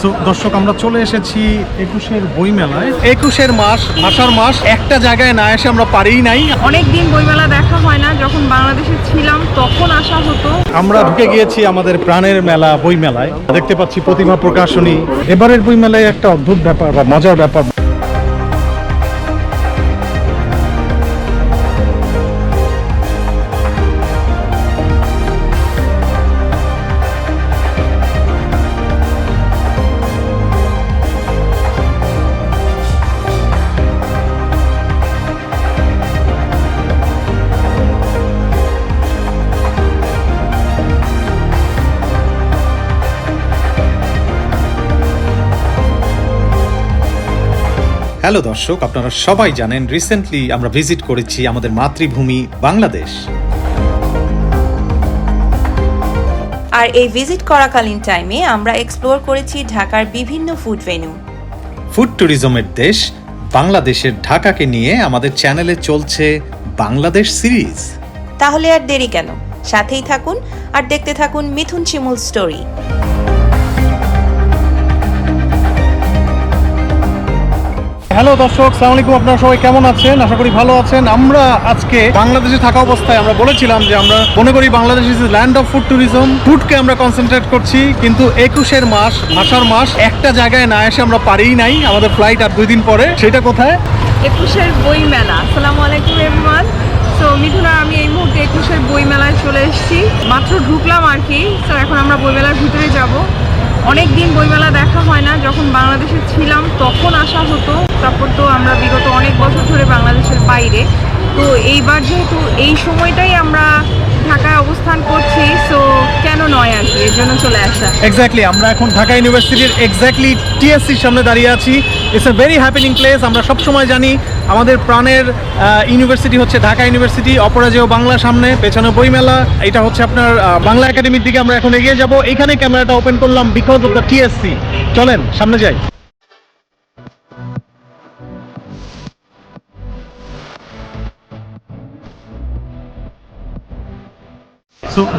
So দর্শক আমরা চলে এসেছি একুশের বই মেলায় একুশের মাস ভাষার মাস একটা জায়গায় না এসে আমরা পারিই নাই। অনেক দিন বইমেলা দেখা হয় না যখন বাংলাদেশে ছিলাম তখন আসা হতো। আমরা ঢুকে গিয়েছি আমাদের প্রাণের মেলা বই মেলায় দেখতে পাচ্ছি প্রতিমা প্রকাশনী। এবারের বই মেলায় একটা অদ্ভুত ব্যাপার বা মজার ব্যাপার। হ্যালো দর্শক আপনারা সবাই জানেন রিসেন্টলি আমরা ভিজিট করেছি আমাদের মাতৃভূমি বাংলাদেশ। আর এই ভিজিট করাকালীন টাইমে আমরা এক্সপ্লোর করেছি ঢাকার বিভিন্ন ফুড ভেন্যু ফুড ট্যুরিজমের দেশ বাংলাদেশের ঢাকাকে নিয়ে আমাদের চ্যানেলে চলছে বাংলাদেশ সিরিজ তাহলে আর দেরি কেন? সাথেই থাকুন আর দেখতে থাকুন মিথুন শিমুল স্টোরি হ্যালো দর্শক, সালাম আলাইকুম, আপনারা সবাই কেমন আছেন? আশা করি ভালো আছেন। আমরা আজকে বাংলাদেশে থাকা অবস্থায় আমরা বলেছিলাম যে আমরা মনে করি Bangladesh is land of food tourism ফুডকে আমরা কনসেন্ট্রেট করছি, কিন্তু একুশের মাস ভাষার মাস একটা জায়গায় না এসে আমরা পারিই নাই, আমাদের ফ্লাইট আর দুই দিন পরে। সেটা কোথায়? একুশের বই মেলা আসসালামু আলাইকুম এভরিওয়ান তো মিথুনা আমি এই মুহূর্তে একুশের বই মেলায় চলে এসেছি। মাত্র ঢুকলাম আর কি। তো এখন আমরা বই মেলার ভিতরে যাব। অনেক দিন বইমেলা দেখা হয় না, যখন বাংলাদেশে ছিলাম, তখন আসা হতো। তারপর তো আমরা বিগত অনেক বছর ধরে বাংলাদেশের বাইরে। তো এইবার যেহেতু এই সময়টাই আমরা ঢাকায় অবস্থান করছি সো কেন নয় আর কি? এর জন্য চলে আসা। এক্স্যাক্টলি আমরা এখন ঢাকা ইউনিভার্সিটির এক্স্যাক্টলি টিএসসির সামনে দাঁড়িয়ে আছি। It's a very happening place আমরা সব সময় জানি আমাদের প্রাণের ইউনিভার্সিটি হচ্ছে ঢাকা ইউনিভার্সিটি অপরাজেয় বাংলা সামনে, পেছনে বইমেলা, এটা হচ্ছে আপনার বাংলা একাডেমির দিকে আমরা এখন এগিয়ে যাব। এখানে ক্যামেরাটা ওপেন করলাম বিকজ অফ দ্য টিএসসি চলেন, সামনে যাই।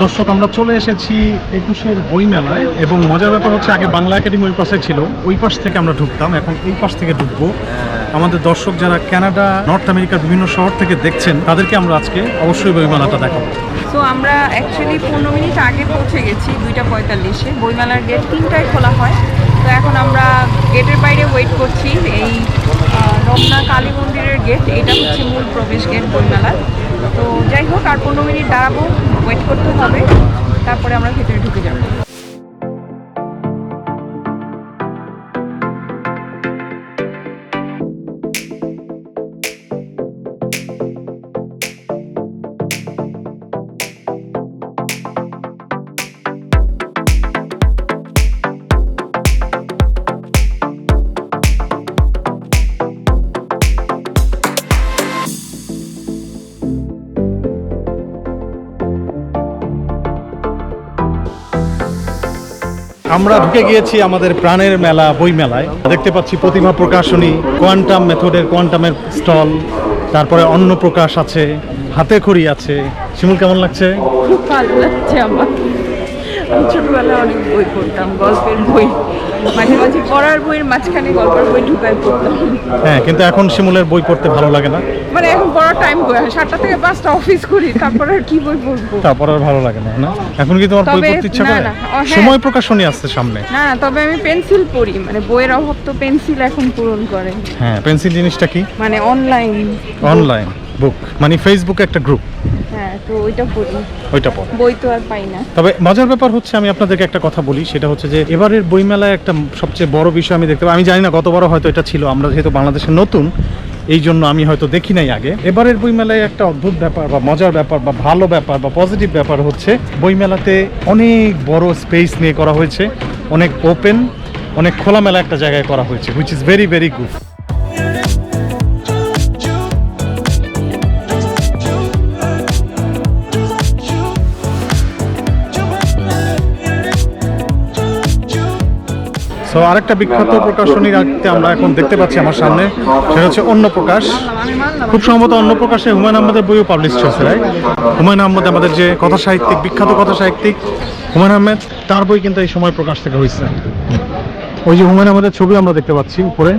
দর্শক আমরা চলে এসেছি একুশের বই মেলায় এবং মজার ব্যাপার হচ্ছে আগে বাংলা একাডেমি ওই পাশে ছিল, ওই পাশ থেকে আমরা ঢুকতাম, এখন এই পাশ থেকে ঢুকবো। আমাদের দর্শক যারা কানাডা নর্থ আমেরিকার বিভিন্ন শহর থেকে দেখছেন, তাদেরকে আমরা আজকে অবশ্যই বই মেলাটা দেখাবো। সো আমরা অ্যাকচুয়ালি পনেরো মিনিট আগে পৌঁছে গেছি দুইটা পঁয়তাল্লিশে। বইমেলার গেট তিনটায় খোলা হয়। তো এখন আমরা গেটের বাইরে ওয়েট করছি। এই রমনা কালী মন্দিরের গেট এটা হচ্ছে মূল প্রবেশ গেট বইমেলার। তো যাই হোক, আর পনেরো মিনিট দাঁড়াবো। ওয়েট করতে হবে তারপরে আমরা ভেতরে ঢুকে যাব। আমরা ঢুকে গিয়েছি আমাদের প্রাণের মেলা বই মেলায় দেখতে পাচ্ছি প্রতিমা প্রকাশনী, কোয়ান্টাম মেথডের কোয়ান্টামের স্টল, তারপরে অন্ন প্রকাশ আছে হাতে খড়ি আছে। শিমুল, কেমন লাগছে? খুব ভালো লাগছে আমার। আমি ছোটবেলায় অনেক বই পড়তাম গল্পের বই। মাঝে মাঝে পড়ার বইয়ের মাঝখানে গল্পের বই ঢুকায় পড়তাম। হ্যাঁ কিন্তু এখন শিমুলের বই পড়তে ভালো লাগে না। মানে এখন পড়ার টাইম বই সাতটা থেকে পাঁচটা অফিস করি তারপরে আর কি বই পড়ব? তারপর আর ভালো লাগে না না? এখন কি তোমার বই পড়তে ইচ্ছা করে? হ্যাঁ। সময় প্রকাশনী আসছে সামনে। না না তবে আমি পেন্সিল পড়ি মানে বইয়ের অভাব তো পেন্সিল এখন পূরণ করে। হ্যাঁ পেন্সিল জিনিসটা কি? মানে অনলাইন অনলাইন বুক মানে ফেসবুকে একটা গ্রুপ হ্যাঁ তো ওইটা পড়ি। ওইটা পড়। বই তো আর পাই না। তবে মজার ব্যাপার হচ্ছে আমি আপনাদেরকে একটা কথা বলি সেটা হচ্ছে যে এবারের বইমেলায় একটা সবচেয়ে বড় বিষয় আমি দেখতে পাই। আমি জানি না গতবারও হয়তো এটা ছিল আমরা যেহেতু বাংলাদেশে নতুন এই জন্য আমি হয়তো দেখি নাই আগে। এবারের বইমেলায় একটা অদ্ভুত ব্যাপার বা মজার ব্যাপার বা ভালো ব্যাপার বা পজিটিভ ব্যাপার হচ্ছে বইমেলাতে অনেক বড় স্পেস নিয়ে করা হয়েছে অনেক ওপেন অনেক খোলামেলা একটা জায়গায় করা হয়েছে which is very very good so আরেকটা বিখ্যাত প্রকাশনী রাখতে আমরা এখন দেখতে পাচ্ছি আমার সামনে। সেটা হচ্ছে অন্য প্রকাশ খুব সম্ভবত অন্য প্রকাশে হুমায়ুন আহমদের বইও পাবলিশ হয়েছে রাইট হুমায়ুন আহমদ আমাদের যে কথা সাহিত্যিক বিখ্যাত কথা সাহিত্যিক হুমায়ুন আহমেদ, তার বই কিন্তু এই সময় প্রকাশ থেকে হয়েছে। ওই যে হুমায়ুন আহমদের ছবি আমরা দেখতে পাচ্ছি উপরে।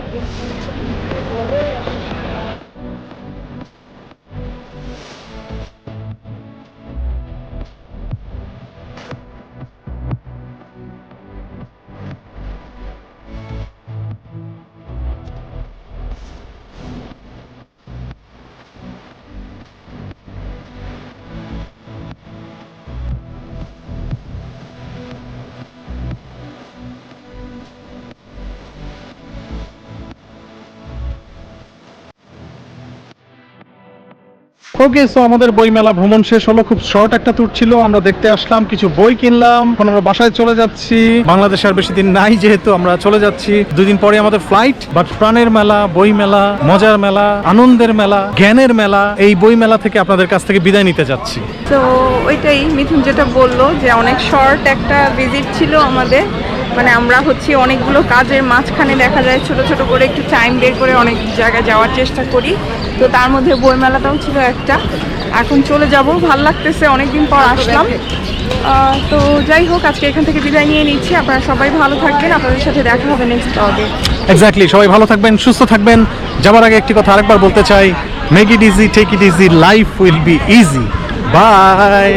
ওকে সো আমাদের বইমেলা ভ্রমণ শেষ হলো। খুব শর্ট একটা ট্যুর ছিল। আমরা দেখতে আসলাম, কিছু বই কিনলাম এখন আমরা বাসায় চলে যাচ্ছি। বাংলাদেশে আর বেশি দিন নাই যেহেতু আমরা চলে যাচ্ছি। দুদিন পরে আমাদের ফ্লাইট বাট প্রাণের মেলা বই মেলা মজার মেলা, আনন্দের মেলা, জ্ঞানের মেলা, এই বই মেলা থেকে আপনাদের কাছ থেকে বিদায় নিতে যাচ্ছি। তো ওইটাই মিথুন যেটা বলল যে অনেক শর্ট একটা ভিজিট ছিল আমাদের। মানে আমরা হচ্ছে অনেকগুলো কাজের মাঝখানে, দেখা যায় ছোট ছোট করে একটু টাইম বের করে অনেক জায়গায় যাওয়ার চেষ্টা করি। তো তার মধ্যে বইমেলাটাও ছিল একটা। এখন চলে যাব, ভালো লাগতেছে, অনেকদিন পর আসলাম। তো যাই হোক, আজকে এখান থেকে বিদায় নিয়ে নিচ্ছি। আপনারা সবাই ভালো থাকবেন, আপনাদের সাথে দেখা হবে নেক্সট ব্লগে এক্স্যাক্টলি সবাই ভালো থাকবেন, সুস্থ থাকবেন। যাবার আগে একটি কথা আরেকবার বলতে চাই make it easy take it easy life will be easy bye